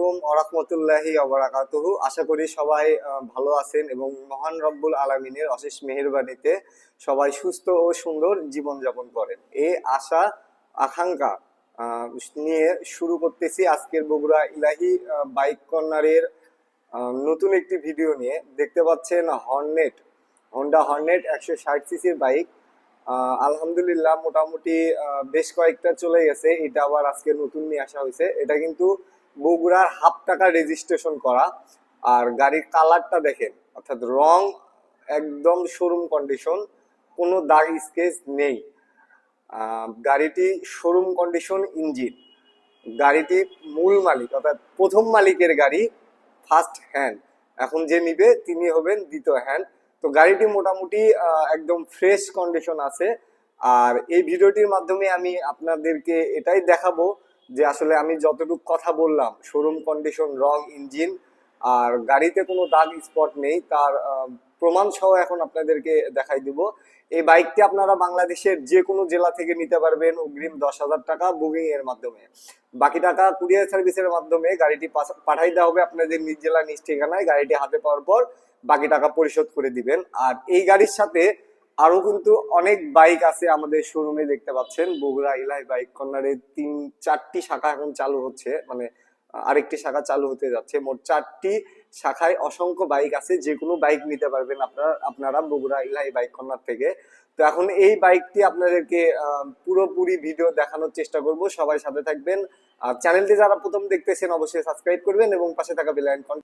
আলাইকুম ওরহমতুল্লাহি অবরাকাতুহু আশা করি সবাই ভালো আছেন এবং মহান রব্বুল আলমিনের অশেষ মেহেরবানিতে সবাই সুস্থ ও সুন্দর জীবন যাপন করেন। এই আশা, আকাঙ্ক্ষা নিয়ে শুরু করতেছি আজকের বগুড়া ইলাহি বাইক কর্নারের নতুন একটি ভিডিও নিয়ে। দেখতে পাচ্ছেন হর্নেট, হন্ডা হর্নেট একশো ষাট সিসির বাইক। আলহামদুলিল্লাহ মোটামুটি বেশ কয়েকটা চলে গেছে। এটা আবার আজকে নতুন নিয়ে আসা হয়েছে। এটা কিন্তু বগুড়ার হাফ টাকা রেজিস্ট্রেশন করা। আর গাড়ির কালারটা দেখেন, অর্থাৎ রং একদম শোরুম কন্ডিশন কোনো দাগ স্কেচ নেই। গাড়িটি শোরুম কন্ডিশন ইঞ্জিন গাড়িটি মূল মালিক, অর্থাৎ প্রথম মালিকের গাড়ি ফার্স্ট হ্যান্ড এখন যে নিবে, তিনি হবেন দ্বিতীয় হ্যান্ড তো গাড়িটি মোটামুটি একদম ফ্রেশ কন্ডিশন আছে। আর এই ভিডিওটির মাধ্যমে আমি আপনাদেরকে এটাই দেখাবো যে আসলে আমি যতটুকু কথা বললাম শোরুম কন্ডিশন রং ইঞ্জিন আর গাড়িতে কোনো দাগ স্পট নেই, তার প্রমাণ সহ এখন আপনাদেরকে দেখাই দিব। এই বাইকটি আপনারা বাংলাদেশের যে কোনো জেলা থেকে নিতে পারবেন অগ্রিম দশ হাজার টাকা বুকিং এর মাধ্যমে। বাকি টাকা কুরিয়ার সার্ভিসের মাধ্যমে গাড়িটি পাঠাই দেওয়া হবে আপনাদের নিজ জেলা নিজ ঠিকানায়, গাড়িটি হাতে পাওয়ার পর বাকি টাকা পরিশোধ করে দিবেন। আর এই গাড়ির সাথে আরও কিন্তু অনেক বাইক আছে আমাদের শোরুমে দেখতে পাচ্ছেন। বগুড়া, ইলাই বাইক কর্নারে তিন, চারটি শাখা এখন চালু হচ্ছে। মানে আরেকটি শাখা চালু হতে যাচ্ছে। মোট চারটি শাখায় অসংখ্য বাইক আছে। যে কোনো বাইক নিতে পারবেন আপনারা আপনারা বগুড়া, ইলাই বাইক কর্নার থেকে। তো এখন এই বাইকটি আপনাদেরকে পুরোপুরি ভিডিও দেখানোর চেষ্টা করব। সবাই সাথে থাকবেন। আর চ্যানেলটি যারা প্রথম দেখতেছেন, অবশ্যই সাবস্ক্রাইব করবেন এবং পাশে থাকা বেল আইকন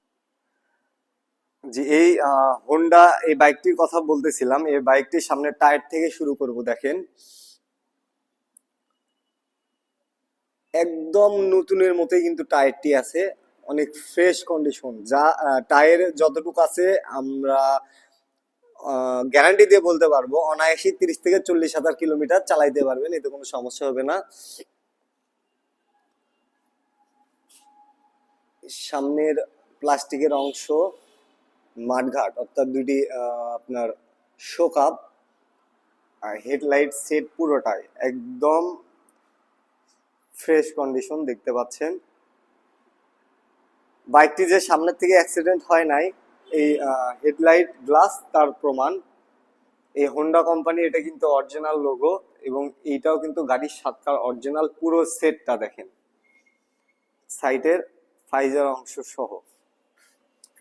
জি এই হোন্ডা এই বাইকটির কথা বলতেছিলাম, এই বাইকটির সামনে টায়ার থেকে শুরু করব, দেখেন। একদম নতুনের মতোই কিন্তু টায়ারটি আছে, অনেক ফ্রেশ কন্ডিশন যা টায়ার যতটুকু আছে, আমরা গ্যারান্টি দিয়ে বলতে পারব, অনায়াসই তিরিশ থেকে চল্লিশ হাজার কিলোমিটার চালাইতে পারবেন, এতে কোনো সমস্যা হবে না। সামনের প্লাস্টিকের অংশ মাঠঘাট, অর্থাৎ দুটি আপনার শোকাপ হেডলাইট সেট পুরোটাই একদম ফ্রেশ কন্ডিশন দেখতে পাচ্ছেন। বাইকটি যে সামনের থেকে অ্যাক্সিডেন্ট হয় নাই, এই হেডলাইট গ্লাস তার প্রমাণ। এই হোন্ডা কোম্পানি এটা কিন্তু অরিজিনাল লোগো এবং এইটাও কিন্তু গাড়ির সাতকার অরিজিনাল পুরো সেটটা দেখেন। সাইটের ফাইজার অংশ সহ।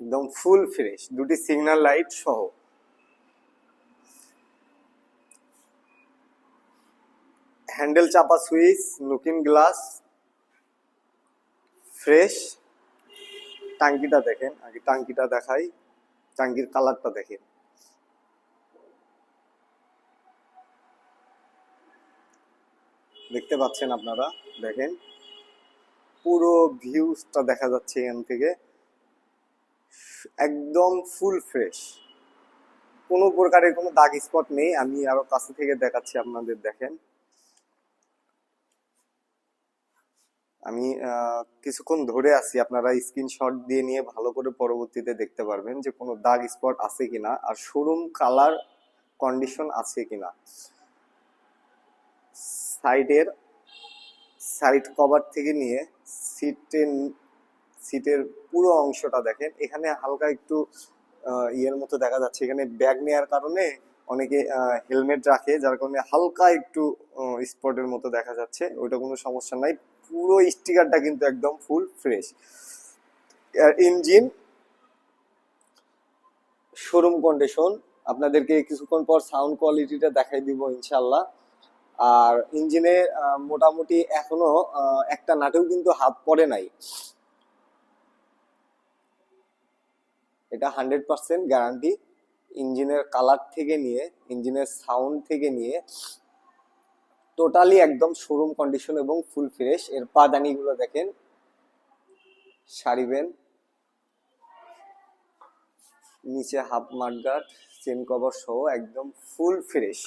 একদম ফুল ফ্রেশ দুটি সিগন্যাল লাইট সহ। হ্যান্ডেল চাপা সুইচ লুকিং গ্লাস ফ্রেশ টাঙ্কিটা দেখেন, আগে টাঙ্কিটা দেখাই, টাঙ্কির কালারটা দেখেন। দেখতে পাচ্ছেন আপনারা, দেখেন। পুরো ভিউজটা দেখা যাচ্ছে এখান থেকে। একদম ফুল ফ্রেশ কোনো প্রকারের কোনো দাগ স্পট নেই, আমি আরও কাছে থেকে দেখাচ্ছি আপনাদের, দেখেন। আমি কিছুক্ষণ ধরে আছি, আপনারা স্ক্রিনশট দিয়ে নিয়ে ভালো করে পরবর্তীতে দেখতে পারবেন যে কোনো দাগ স্পট আছে কিনা, আর শোরুম কালার কন্ডিশন আছে কিনা। সাইডের সাইড কভার থেকে নিয়ে সিটের সিটের পুরো অংশটা দেখেন। এখানে হালকা একটু ইয়ের মতো দেখা যাচ্ছে। এখানে ব্যাগ নেওয়ার কারণে অনেকে হেলমেট রাখে, যার কারণে হালকা একটু স্পটের মতো দেখা যাচ্ছে। ওইটা কোনো সমস্যা নাই। পুরো স্টিকারটা কিন্তু একদম full fresh. Engine, showroom condition, আপনাদেরকে কিছুক্ষণ পর সাউন্ড কোয়ালিটিটা দেখাই দিব ইনশাল্লাহ আর ইঞ্জিনে মোটামুটি এখনও একটা নাটেও কিন্তু হাত পড়ে নাই। এটা হান্ড্রেড পার্সেন্ট গ্যারান্টি ইঞ্জিনের কালার থেকে নিয়ে, ইঞ্জিনের সাউন্ড থেকে নিয়ে টোটালি একদম শোরুম কন্ডিশন এবং ফুল ফ্রেশ এর পাদানিগুলো দেখেন সারিবেন নিচে হাফ মাঠগাট চেন কভার সহ একদম ফুল ফ্রেশ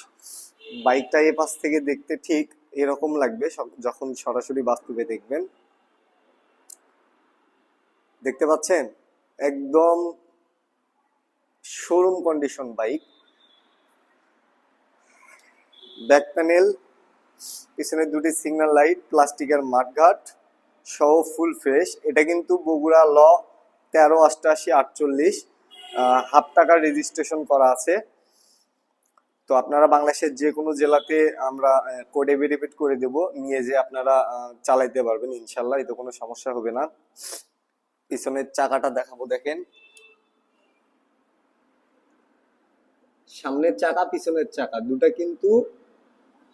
বাইকটা এ পাশ থেকে দেখতে ঠিক এরকম লাগবে যখন সরাসরি বাস্তবে দেখবেন। দেখতে পাচ্ছেন? একদম showroom condition bike back panel পিছনে দুটি সিগন্যাল লাইট প্লাস্টিকের মাঠঘাট, সহ ফুল ফ্রেশ এটা কিন্তু বগুড়া ল তেরো অষ্টাশি আটচল্লিশ হাফ টাকার রেজিস্ট্রেশন করা আছে। তো আপনারা বাংলাদেশের যে কোনো জেলাতে আমরা কোডে ভেরিফিট করে দেব, নিয়ে যে আপনারা চালাইতে পারবেন। ইনশাল্লাহ, এতে কোনো সমস্যা হবে না। পিছনের চাকাটা দেখাবো, দেখেন। সামনের চাকা, পিছনের চাকা, দুটা কিন্তু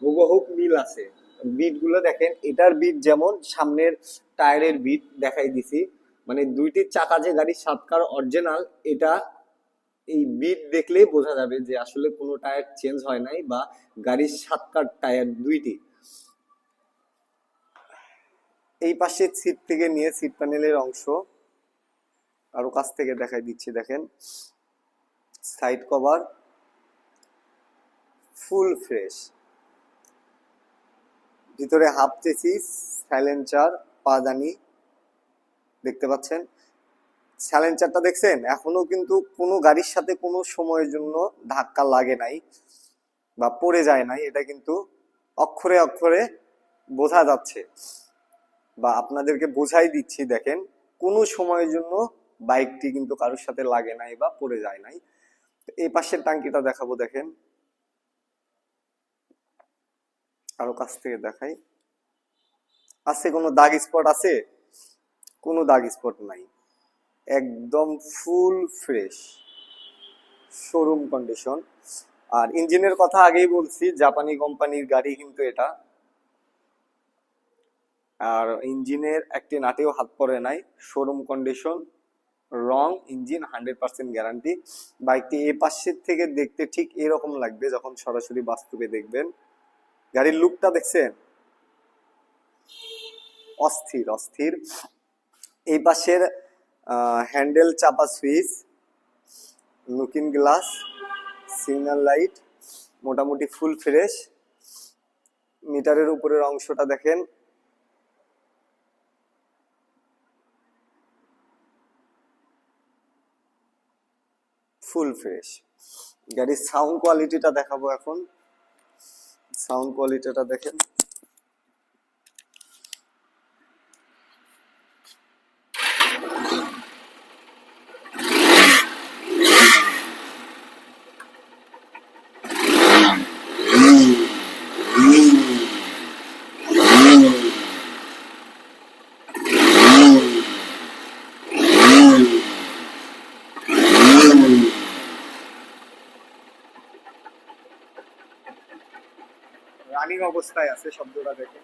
হুবহুব মিল আছে। বিটগুলো দেখেন, এটার বিট যেমন সামনের টায়ারের বিট দেখাই দিছি মানে দুইটি চাকা যে গাড়ির সাতকার অরিজিনাল, এটা এই বিট দেখলেই বোঝা যাবে যে আসলে কোনো টায়ার চেঞ্জ হয় নাই বা গাড়ির সাতকার টায়ার দুইটি। এই পাশে সিট থেকে নিয়ে সিট প্যানেলের অংশ, আরও কাছ থেকে দেখাই দিচ্ছি, দেখেন। Side cover full fresh. ভিতরে হাফ চেসিস পাদানি দেখতে পাচ্ছেন। সাইলেন্সারটা দেখছেন? এখনও কিন্তু কোনো গাড়ির সাথে কোনো সময়ের জন্য ধাক্কা লাগে নাই বা পড়ে যায় নাই। এটা কিন্তু অক্ষরে অক্ষরে বোঝা যাচ্ছে। বা আপনাদেরকে বোঝাই দিচ্ছি, দেখেন, কোনো সময়ের জন্য বাইকটি কিন্তু কারোর সাথে লাগে নাই বা পড়ে যায় নাই। এই পাশের টাঙ্কিটা দেখাবো, দেখেন। আরও কাছ থেকে দেখাই। আছে কোনো দাগ স্পট আছে? কোনো দাগ স্পট নাই। একদম ফুল ফ্রেশ শোরুম কন্ডিশন আর ইঞ্জিনের কথা আগেই বলছি জাপানি কোম্পানির গাড়ি কিন্তু এটা। আর ইঞ্জিনের একটি নাটেও হাত পড়ে নাই। শোরুম কন্ডিশন রং ইঞ্জিন হান্ড্রেড পার্সেন্ট গ্যারান্টি বাইকটি এ পাশের থেকে দেখতে ঠিক এরকম লাগবে যখন সরাসরি বাস্তবে দেখবেন। গাড়ির লুকটা দেখছেন? অস্থির অস্থির। এই পাশের হ্যান্ডেল চাপা switch, looking glass, signal light, মোটামুটি ফুল ফ্রেশ। মিটারের উপরের অংশটা দেখেন। Full fresh. গাড়ির সাউন্ড কোয়ালিটিটা দেখাবো এখন। সাউন্ড কোয়ালিটিটা দেখেন। রানিং অবস্থায় আছে শব্দটা দেখে।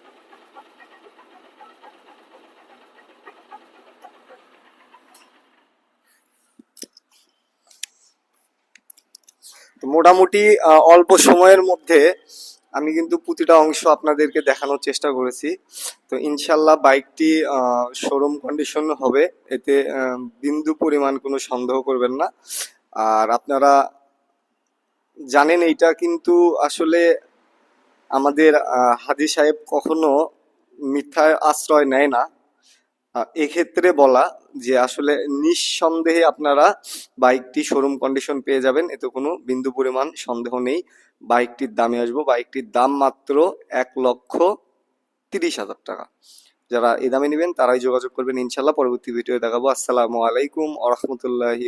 মোটামুটি অল্প সময়ের মধ্যে আমি কিন্তু প্রতিটা অংশ আপনাদেরকে দেখানোর চেষ্টা করেছি। তো ইনশাল্লাহ বাইকটি শোরুম কন্ডিশন হবে, এতে বিন্দু পরিমাণ কোনো সন্দেহ করবেন না। আর আপনারা জানেন এইটা কিন্তু আসলে আমাদের হাজি সাহেব কখনো মিথ্যার আশ্রয় নেয় না। এক্ষেত্রে বলা যে আসলে নিঃসন্দেহে আপনারা বাইকটি শোরুম কন্ডিশন পেয়ে যাবেন, এতে কোনো বিন্দু পরিমাণ সন্দেহ নেই। বাইকটির দামে আসব, বাইকটির দাম মাত্র এক লক্ষ তিরিশ হাজার টাকা। যারা এই দামে নেবেন, তারাই যোগাযোগ করবেন। ইনশাল্লাহ পরবর্তী ভিডিও দেখাবো। আসসালামু আলাইকুম আ রহমতুল্লাহি